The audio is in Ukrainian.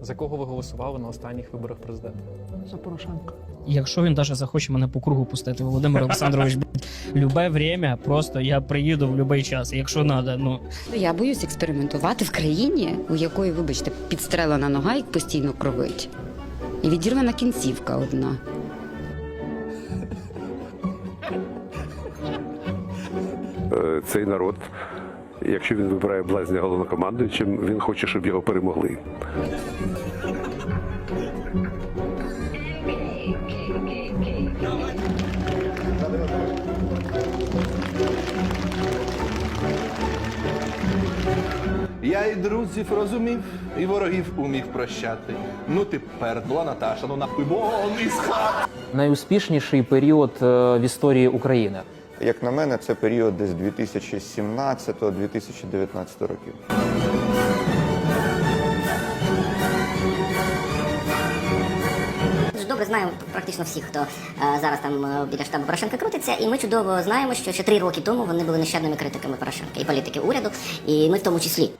За кого ви голосували на останніх виборах президента? За Порошенка. Якщо він даже захоче мене по кругу пустити, Володимир Олександрович, любе время, просто я приїду в будь-який час, якщо треба. Ну Я боюсь експериментувати в країні, у якої, вибачте, підстрелена нога і постійно кровить. І відірвана кінцівка одна. Е, цей народ, якщо він вибирає блазня головнокомандуючим, він хоче, щоб його перемогли. Я і друзів розумів, і ворогів умів прощати. Ну ти пердла, Наташа, ну нахуй вон із хат. найуспішніший період е, в історії України. Як на мене, це період десь 2017-2019 років. Добре знаємо практично всіх, хто е, зараз там е, біля штабу Порошенка крутиться, і ми чудово знаємо, що ще три роки тому вони були нещадними критиками Порошенка і політики уряду, і ми в тому числі.